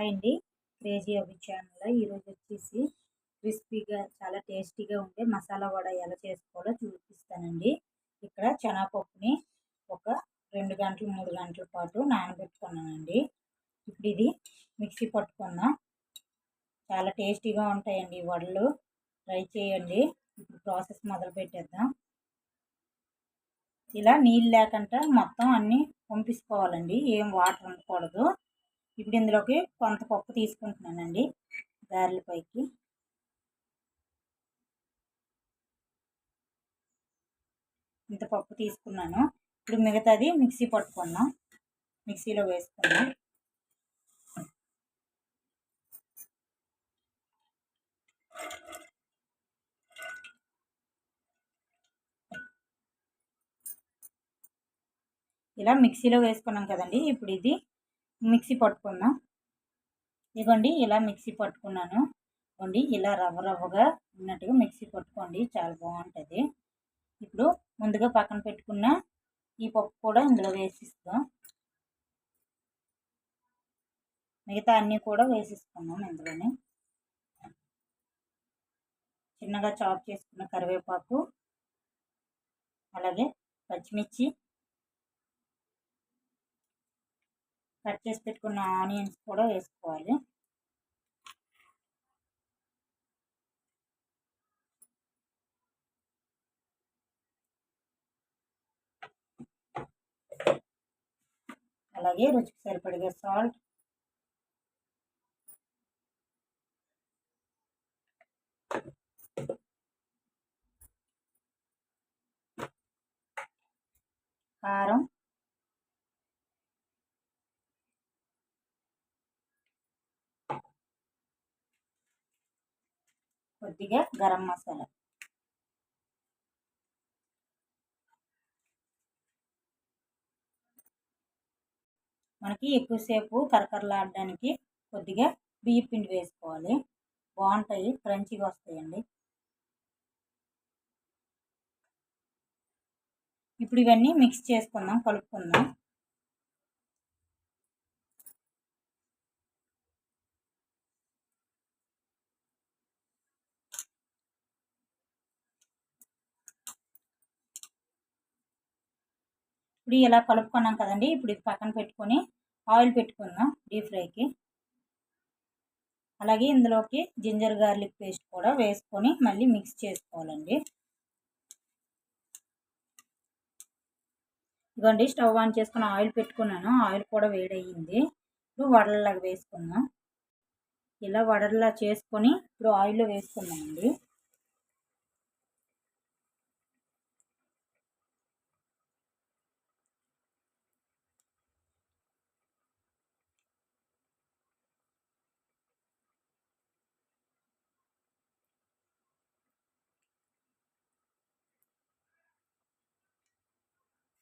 Hi అండి crazy అవి channel ఈరోజు వచ్చేసి క్రిస్పీగా చాలా టేస్టీగా ఉండే మసాలా వడ ఎలా చేసుకోవాలో చూపిస్తానండి. ఇక్కడ శనగపప్పుని ఒక రెండు గంటలు మూడు గంటల పాటు నానబెట్టుకున్నానండి. ఇప్పుడు ఇది మిక్సీ పట్టుకుందాం. చాలా టేస్టీగా ఉంటాయండి ఈ వడలు. ట్రై చేయండి. ఇప్పుడు ప్రాసెస్ మొదలు పెట్టేద్దాం. ఇలా నీళ్ళు లేకుండా మొత్తం అన్నీ పంపించుకోవాలండి ఏం వాటర్ ఉండకూడదు. ఇప్పుడు ఇందులోకి కొంత పప్పు తీసుకుంటున్నానండి గారెల పైకి ఇంత పప్పు తీసుకున్నాను. ఇప్పుడు మిగతాది మిక్సీ పట్టుకున్నాం మిక్సీలో వేసుకున్నాం ఇలా మిక్సీలో వేసుకున్నాం కదండి ఇప్పుడు ఇది మిక్సీ పట్టుకుందాం. ఇదిగోండి ఇలా మిక్సీ పట్టుకున్నాను. ఇవ్వండి ఇలా రవ్వ రవ్వగా ఉన్నట్టుగా మిక్సీ పట్టుకోండి. చాలా బాగుంటుంది. ఇప్పుడు ముందుగా పక్కన పెట్టుకున్న ఈ పప్పు కూడా ఇందులో వేసిస్తాం. మిగతా అన్నీ కూడా వేసిస్తున్నాం ఇందులోనే. చిన్నగా చాప్ చేసుకున్న కరివేపాకు అలాగే పచ్చిమిర్చి కట్ చేసి పెట్టుకున్న ఆనియన్స్ కూడా వేసుకోవాలి. అలాగే రుచికి సరిపడిగా సాల్ట్. కారం. కొద్దిగా గరం మసాలా. మనకి ఎక్కువసేపు కరకరలాడడానికి కొద్దిగా బియ్య పిండి వేసుకోవాలి. బాగుంటాయి క్రంచిగా వస్తాయండి. ఇప్పుడు ఇవన్నీ మిక్స్ చేసుకుందాం కలుపుకుందాం. ఇప్పుడు ఇలా కలుపుకున్నాం కదండి. ఇప్పుడు ఇది పక్కన పెట్టుకొని ఆయిల్ పెట్టుకుందాం డీప్ ఫ్రైకి. అలాగే ఇందులోకి జింజర్ గార్లిక్ పేస్ట్ కూడా వేసుకొని మళ్ళీ మిక్స్ చేసుకోవాలండి. ఇదిగోండి స్టవ్ ఆన్ చేసుకుని ఆయిల్ పెట్టుకున్నాను. ఆయిల్ కూడా వేడయ్యింది. ఇప్పుడు వడలలాగా వేసుకుందాం. ఇలా వడల్లా చేసుకొని ఇప్పుడు ఆయిల్లో వేసుకుందామండి.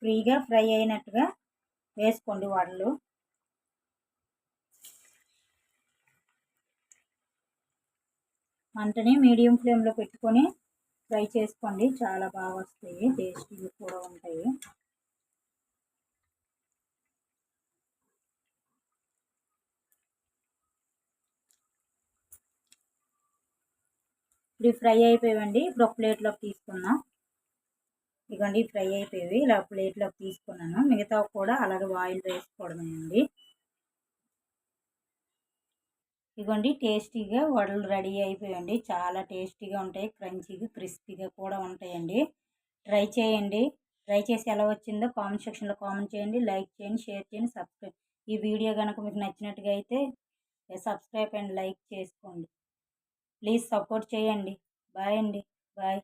ఫ్రీగా ఫ్రై అయినట్టుగా వేసుకోండి వడలు మంటని మీడియం ఫ్లేమ్లో పెట్టుకొని ఫ్రై చేసుకోండి. చాలా బాగా వస్తాయి. టేస్టీగా కూడా ఉంటాయి. ఇప్పుడు ఫ్రై అయిపోయావండి ఇప్పుడు ఒక ప్లేట్లోకి తీసుకుందాం. ఇదిగోండి ఫ్రై అయిపోయి ఇలా ప్లేట్లోకి తీసుకున్నాను. మిగతా కూడా అలాగే ఆయిల్ వేసుకోవడమేనండి. ఇదిగోండి టేస్టీగా వడలు రెడీ అయిపోయండి చాలా టేస్టీగా ఉంటాయి క్రంచీగా క్రిస్పీగా కూడా ఉంటాయండి. ట్రై చేయండి. ట్రై చేసి ఎలా వచ్చిందో కామెంట్ సెక్షన్లో కామెంట్ చేయండి. లైక్ చేయండి షేర్ చేయండి సబ్స్క్రైబ్ ఈ వీడియో కనుక మీకు నచ్చినట్టుగా అయితే సబ్స్క్రైబ్ అండ్ లైక్ చేసుకోండి. ప్లీజ్ సపోర్ట్ చేయండి. బాయ్ అండి. బాయ్.